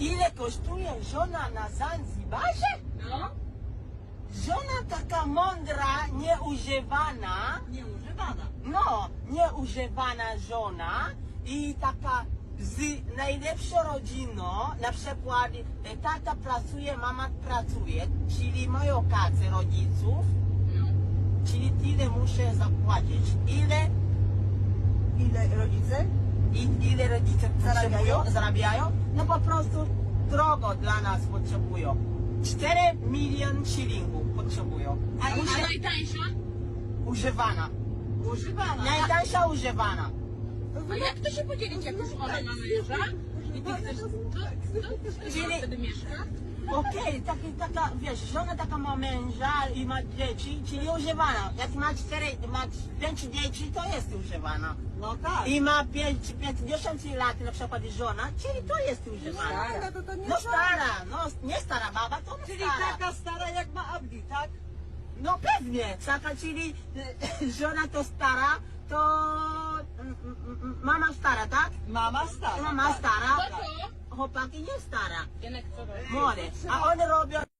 ile kosztuje żona na Zanzibarze? No, Żona taka mądra, nieużywana, nieużywana. no, nieużywana żona i taka z najlepszą rodziną, na przykład e, tata pracuje, mama pracuje, czyli mają kasę rodziców, No. czyli tyle muszę zapłacić. Ile, Ile rodzice? I, ile rodzice Zarabiają? potrzebują, zarabiają? No po prostu drogo dla nas potrzebują. 4 milion shillingów potrzebują. A, a najtańsza? używana. Używana. Najtańsza używana. A jak to się podzielić, jak już ona ma męża? Czyli-? Okej, taki, taka, wiesz, żona taka ma męża i ma dzieci, czyli używana. Jak ma cztery, ma pięć dzieci, to jest używana. No tak. I ma pięć, 50 lat na przykład żona, czyli to jest używana. Stara, to, to nie No stara. stara, no nie stara baba, to Czyli stara. taka stara jak ma Abdi, tak? No pewnie, taka, czyli żona to stara, to mm, mm, mm, mama stara, tak? Mama stara. Mama stara, To